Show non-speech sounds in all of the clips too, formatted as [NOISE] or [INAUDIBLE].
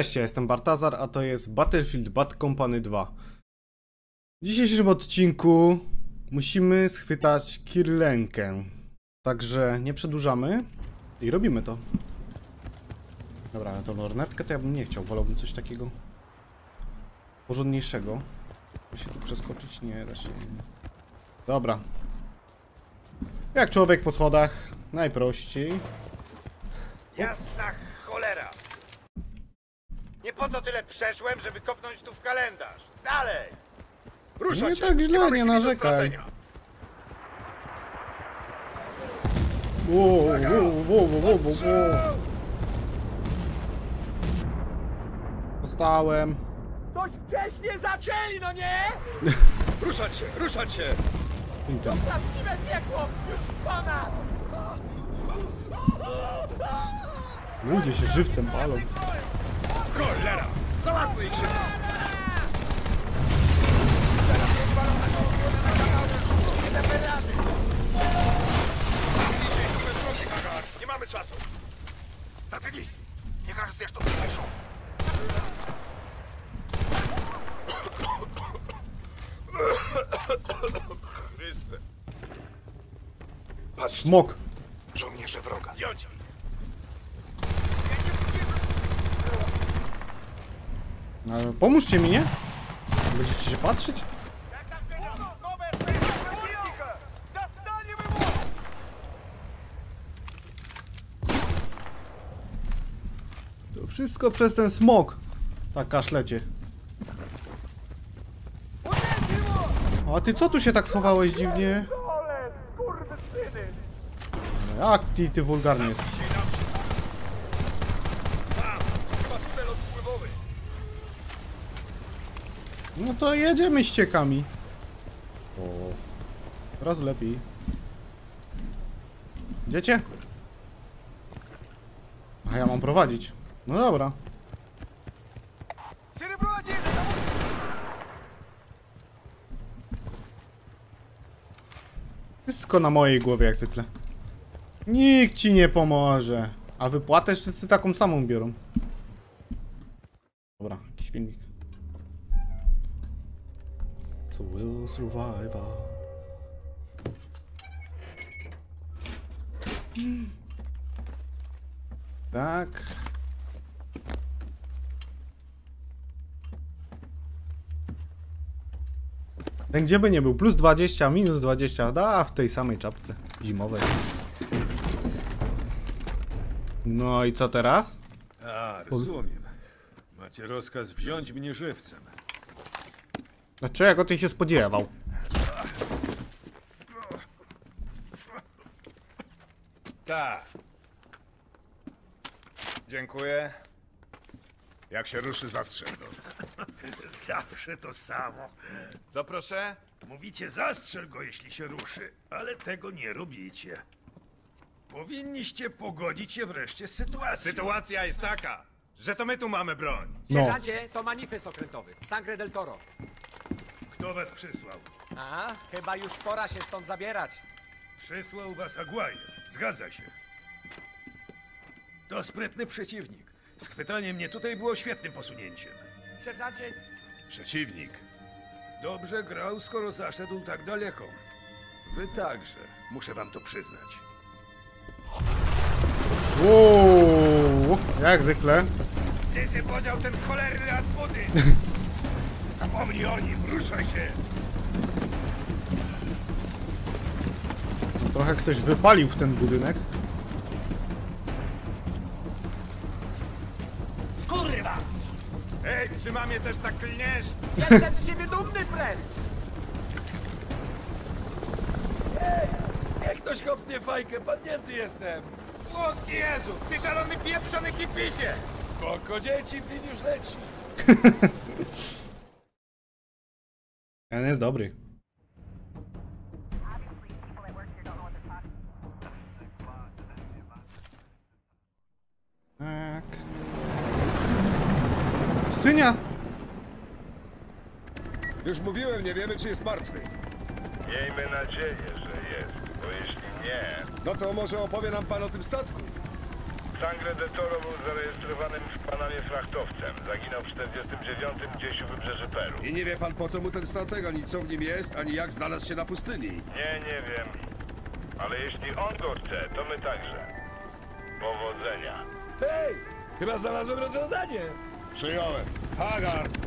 Cześć, ja jestem Bartazar, a to jest Battlefield Bad Company 2. W dzisiejszym odcinku musimy schwytać Kirlenkę. Także nie przedłużamy i robimy to. Dobra, ale tą lornetkę to ja bym nie chciał, wolałbym coś takiego porządniejszego. Się tu przeskoczyć? Nie da się. Dobra. Jak człowiek po schodach, najprościej. Jasna cholera! Nie po to tyle przeszłem, żeby kopnąć tu w kalendarz. Dalej! Ruszać Nie się! tak źle, mamy nie chwili do narzekaj. stracenia. Wow, wow, wow, wow, wow, wow. Dostałem. Coś wcześniej zaczęli, no nie? [LAUGHS] Ruszać się! Ruszać się! I tam. Prawdziwe piekło już po nas! Ludzie się żywcem palą. Smok. Pomóżcie mi, nie? Będziecie się patrzeć? To wszystko przez ten smok. Tak kaszlecie. A ty co tu się tak schowałeś dziwnie? Jak ty, ty wulgarny jest. Chyba tunel odpływowy! No to jedziemy ściekami. O. Raz lepiej. Idziecie? A ja mam prowadzić. No dobra. Wszystko na mojej głowie jak zwykle. Nikt ci nie pomoże. A wypłatę wszyscy taką samą biorą. Survive. Tak. Ten gdzie by nie był, plus 20, minus 20, da w tej samej czapce zimowej. No i co teraz? A, rozumiem. Macie rozkaz wziąć mnie żywcem. A czego ty się spodziewał? Tak. Dziękuję. Jak się ruszy, zastrzel go. [LAUGHS] Zawsze to samo. Co proszę? Mówicie zastrzel go, jeśli się ruszy, ale tego nie robicie. Powinniście pogodzić się wreszcie z sytuacją. Sytuacja jest taka, że to my tu mamy broń. No, Sierżancie, to manifest okrętowy. Sangre del Toro. Kto was przysłał? A, chyba już pora się stąd zabierać. Przysłał was Aguayo. Zgadza się. To sprytny przeciwnik. Schwytanie mnie tutaj było świetnym posunięciem. Sierżancie, Przeciwnik. Dobrze grał, skoro zaszedł tak daleko. Wy także, muszę wam to przyznać. Uuu, jak zwykle. Gdzie się podział ten cholerny Rasputin? [LAUGHS] Zapomnij o nim, ruszaj się! Trochę ktoś wypalił w ten budynek. kurwa! Ej, czy mamie też tak klniesz? Jestem z ciebie dumny, pres! Niech ktoś kopsnie fajkę, padnięty jestem! Słodki Jezu, ty szalony pieprzony hipisie! Spoko, dzieci, flin już leci! [LAUGHS] Ten jest dobry. Tak. Pustynia! Już mówiłem, nie wiemy, czy jest martwy. Miejmy nadzieję, że jest, bo jeśli nie, No to może opowie nam pan o tym statku. Sangre de Toro był zarejestrowanym w Panamie frachtowcem. Zaginął w 49 gdzieś u wybrzeży Peru. I nie wie pan po co mu ten statek, ani co w nim jest, ani jak znalazł się na pustyni. Nie, nie wiem. Ale jeśli on go chce, to my także. Powodzenia. Hej! Chyba znalazłem rozwiązanie! Przyjąłem. Haggard!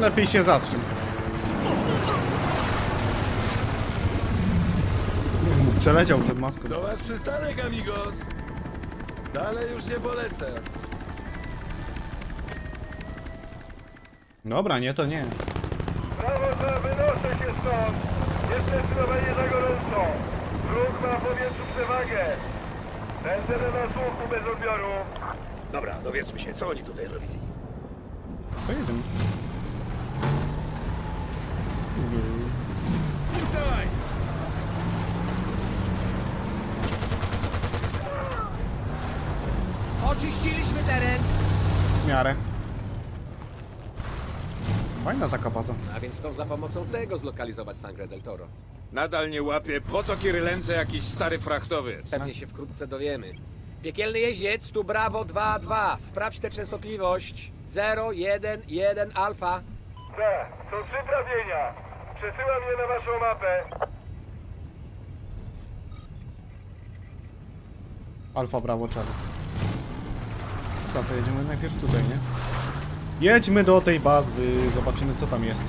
Lepiej się zatrzym. Przeleciał przed maską. To wasz przystanek, amigos! Dalej już nie polecę. Dobra, nie, to nie. Brawo, że wynoszę się stąd! Jest zdecydowanie za gorąco. Wróg ma w powietrzu przewagę. Będę na słuchu bez odbioru. Dobra, dowiedzmy się, co oni tutaj robili. To jedziemy. Miarę. Fajna taka baza. A więc to za pomocą tego zlokalizować Sangre del Toro. Nadal nie łapie, po co Kirylence jakiś stary frachtowiec? Pewnie się wkrótce dowiemy. Piekielny jeździec, tu Bravo 2-2. Sprawdź tę częstotliwość. 0, 1, 1, alfa. Tak, są trzy trafienia. Przesyłam je na waszą mapę. Alfa, brawo, czarny. Dobra, to jedziemy najpierw tutaj, nie? Jedźmy do tej bazy, zobaczymy co tam jest.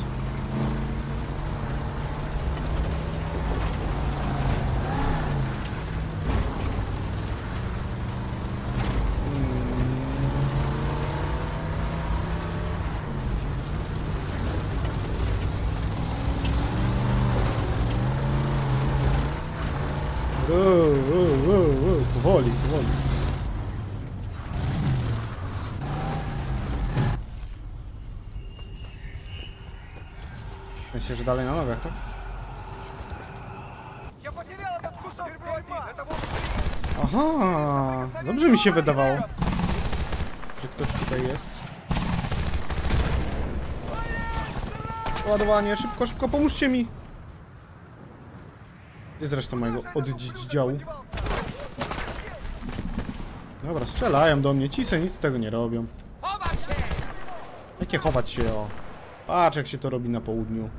Uuu, uuu, uuu, powoli, powoli. Myślę, że dalej na nogach, tak? Aha, dobrze mi się wydawało, że ktoś tutaj jest. Ładowanie, szybko, szybko, pomóżcie mi! Gdzie zresztą mojego oddziału? Dobra, strzelają do mnie, ci nic z tego nie robią. Jakie chować się, o. Patrz jak się to robi na południu.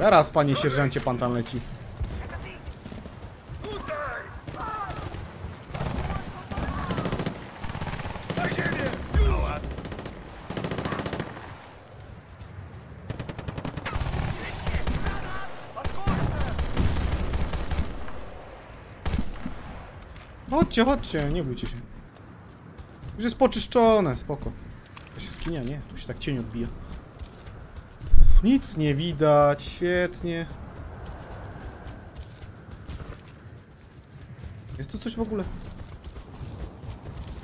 Teraz, panie sierżancie, pan tam leci. Chodźcie, chodźcie, nie bójcie się. Już jest poczyszczone, spoko. To się skinia, nie? Tu się tak cień odbija. Nic nie widać, świetnie. Jest tu coś w ogóle?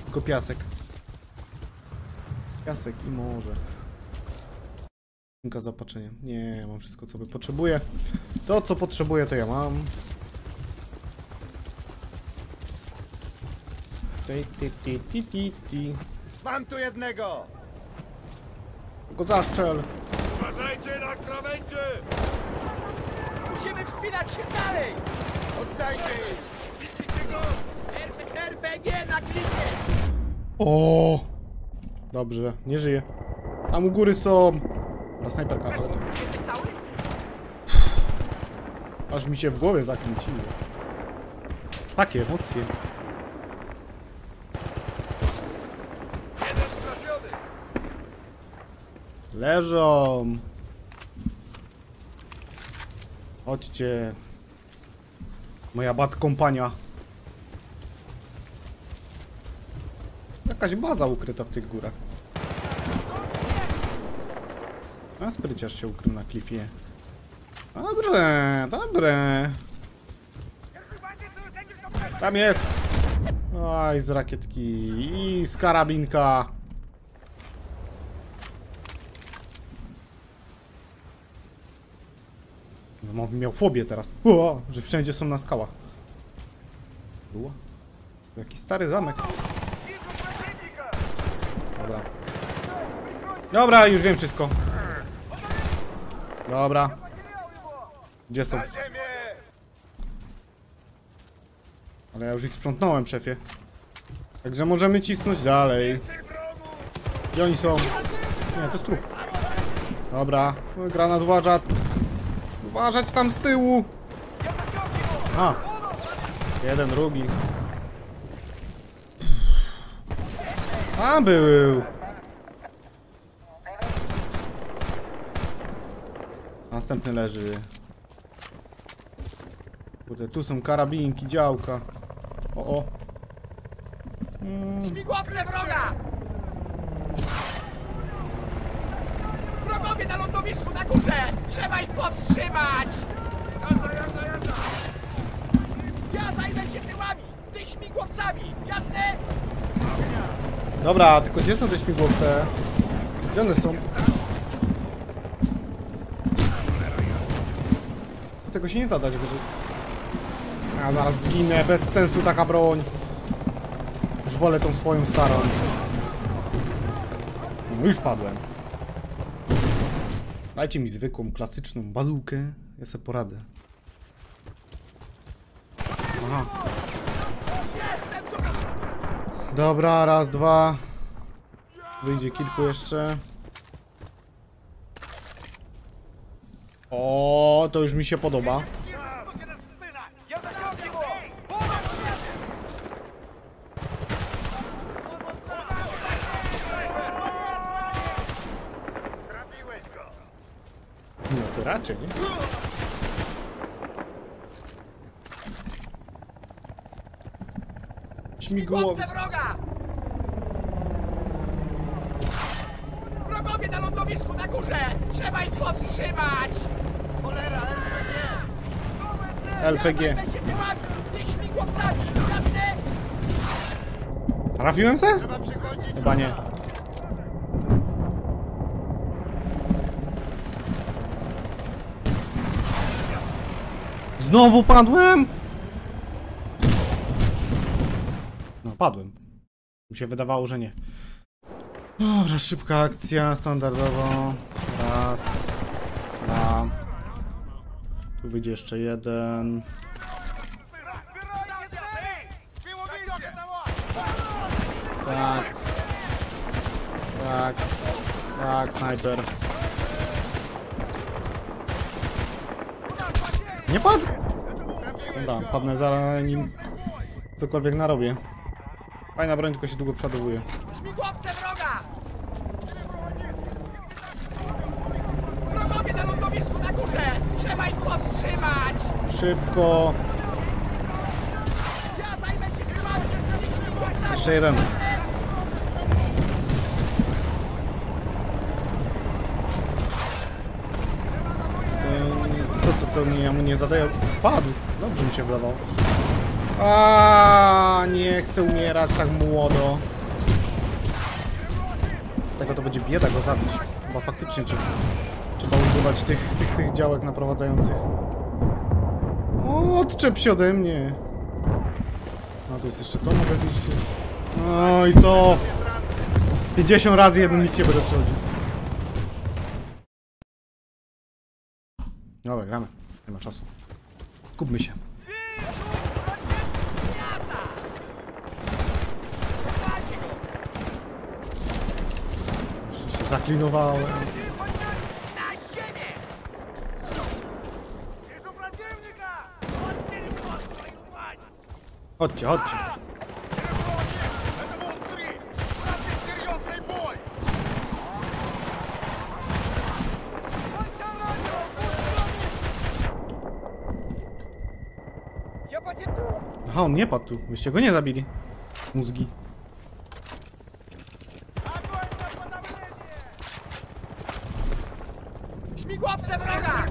Tylko piasek. Piasek i morze. Skrzynka zaopatrzenia. Nie, mam wszystko co by potrzebuję. To co potrzebuję to ja mam. Ti, ti, ti, ti, ti, ti. Mam tu jednego! Go zaszczel. Uważajcie na krawędzie! Musimy wspinać się dalej! Oddajcie ich! Widzicie go? RPG na klicie! O! Dobrze, nie żyje. Tam u góry są. Na snajperka, ale to... Aż mi się w głowie zakręciło. Takie emocje. Leżą. Chodźcie. Moja bad kompania. Jakaś baza ukryta w tych górach. A spryciarz się ukrył na klifie. Dobre, dobre. Tam jest. Oj, z rakietki i z karabinka. No, miał fobię teraz. Ua, że wszędzie są na skałach. Była? Jaki stary zamek. Dobra. Dobra, już wiem wszystko. Dobra. Gdzie są? Ale ja już ich sprzątnąłem, szefie. Także możemy cisnąć dalej. Gdzie oni są? Nie, to jest trup. Dobra, granat uważać. Uważać tam z tyłu. A. Jeden, drugi. A, był. Następny leży. Kurde, tu są karabinki, działka. O, o. Śmigłowce wroga! Na lądowisku na górze! Trzeba ich powstrzymać! Jazda, jazda, jazda! Ja zajmę się tyłami! Ty śmigłowcami! Jasne? Dobra, tylko gdzie są te śmigłowce? Gdzie one są? Tego się nie da dać wyżej. Ja zaraz zginę, bez sensu taka broń. Już wolę tą swoją starą. No już padłem. Dajcie mi zwykłą, klasyczną bazułkę. Ja sobie poradzę. Aha. Dobra, raz, dwa. Wyjdzie kilku jeszcze. O, to już mi się podoba. Nie? Śmigłowiec. Śmigłowce wroga! Wrogowie na lądowisku na górze! Trzeba ich powstrzymać! Cholera! LPG. Ja zajmę się tyłami! Ty śmigłowcami! Jasne? Trafiłem se? Chyba nie. Znowu padłem? No, padłem. Mi się wydawało, że nie. Dobra, szybka akcja, standardowo. Raz. Dwa. Tu wyjdzie jeszcze jeden. Tak. Tak. Tak, snajper. Nie padł? Dobra, padnę zaraz nim cokolwiek narobię. Fajna broń, tylko się długo przeładowuje. Śmigłowce wroga! Wrogowie na lądowisku na górze! Trzeba ich powstrzymać! Szybko. Ja zajmę! Ty śmigłowcami! Jeszcze jeden. To, co to, to nie, ja mu nie zadaję? Padł. Dobrze mi się wydawało. A nie chcę umierać tak młodo. Z tego to będzie bieda go zabić. Chyba faktycznie trzeba, trzeba używać tych, tych, tych działek naprowadzających. O, odczep się ode mnie. No to jest jeszcze to, mogę zniszczyć. No i co? 50 razy jedną misję będę przechodził. Dobra, gramy. Nie ma czasu. Kupmy się. Jeszcze się zaklinowałem. Chodźcie, chodźcie. Aha, on nie padł tu. Wyście go nie zabili. Mózgi. Śmigłowce wroga!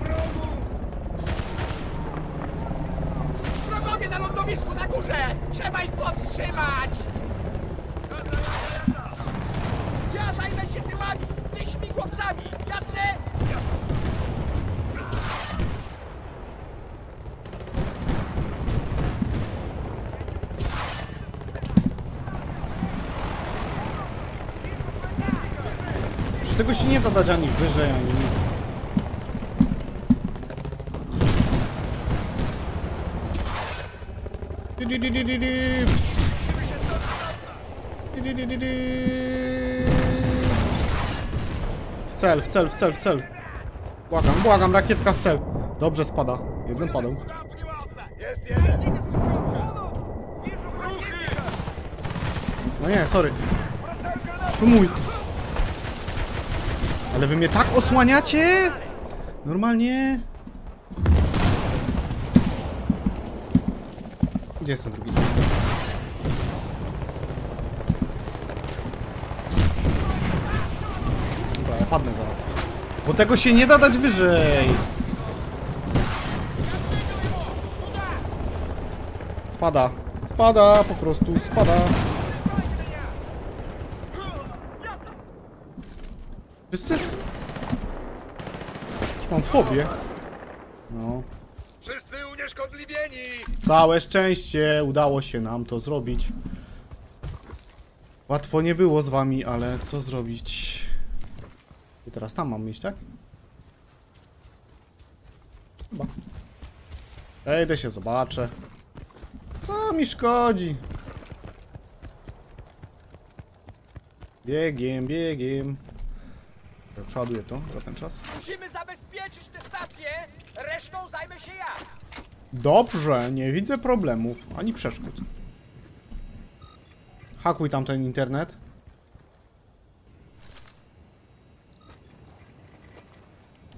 Wrogowie na lądowisku na górze! Trzeba ich powstrzymać! Ja zajmę się tyłami! Ty śmigłowcami! Jasne? Że tego się nie da dać ani wyżej, ani nic. W cel, w cel, w cel, w cel. Błagam, błagam, rakietka w cel. Dobrze spada. Jeden padał. No nie, sorry. To mój. Ale wy mnie tak osłaniacie? Normalnie. Gdzie jest ten drugi? Dobra, ja padnę zaraz. Bo tego się nie da dać wyżej. Spada. Spada, po prostu spada. Wszyscy? Już mam fobię. No. Wszyscy unieszkodliwieni! Całe szczęście udało się nam to zrobić. Łatwo nie było z wami, ale co zrobić? I teraz tam mam iść, tak? Chyba. Wejdę się, zobaczę. Co mi szkodzi? Biegiem, biegiem. Przeładuję to za ten czas. Musimy zabezpieczyć tę stację, resztą zajmę się ja. Dobrze, nie widzę problemów, ani przeszkód. Hakuj tam ten internet.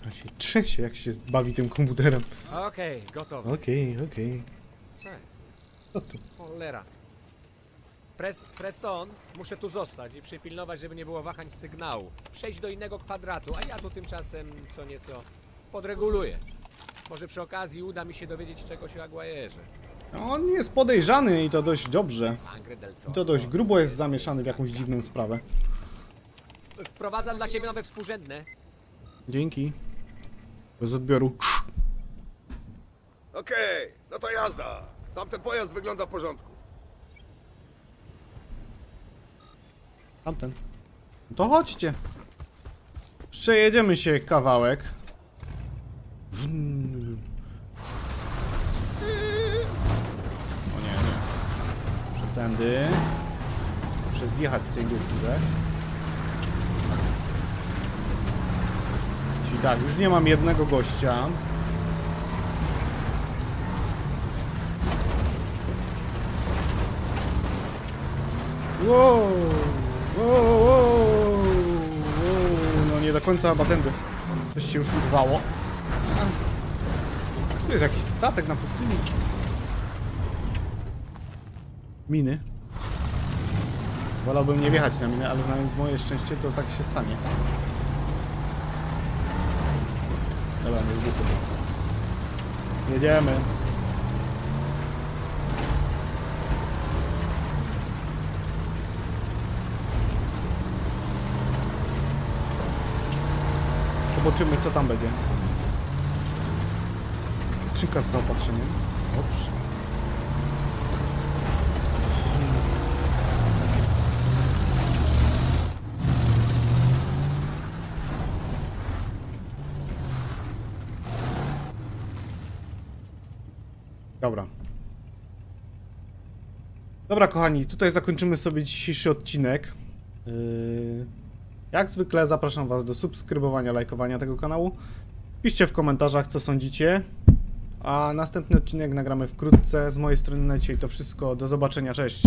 A się trzęsie, jak się bawi tym komputerem. Okej, gotowe. Okej, okej. Co jest? Co tu? Cholera. Pres, Preston, muszę tu zostać i przypilnować, żeby nie było wahań sygnału. Przejść do innego kwadratu, a ja tu tymczasem co nieco podreguluję. Może przy okazji uda mi się dowiedzieć czegoś o Aguajerze. On jest podejrzany i to dość dobrze. I to dość grubo jest zamieszany w jakąś dziwną sprawę. Wprowadzam dla ciebie nowe współrzędne. Dzięki. Bez odbioru. Okej, no to jazda. Tamten pojazd wygląda w porządku. Tamten. To chodźcie. Przejedziemy się kawałek. O nie, nie. Muszę tędy. Muszę zjechać z tej górki, tak? Czyli tak, już nie mam jednego gościa. Wow, wow, wow. No nie do końca chyba tędy. Coś się już urwało. Tu jest jakiś statek na pustyni. Miny. Wolałbym nie wjechać na minę, ale znając moje szczęście, to tak się stanie. Dobra, nie wybuchłem. Jedziemy. Zobaczymy co tam będzie. Skrzynka z zaopatrzeniem. Dobrze. Dobra. Dobra, kochani, tutaj zakończymy sobie dzisiejszy odcinek. Yy... Jak zwykle zapraszam Was do subskrybowania, lajkowania tego kanału. Piszcie w komentarzach, co sądzicie. A następny odcinek nagramy wkrótce. Z mojej strony na dzisiaj to wszystko. Do zobaczenia, cześć.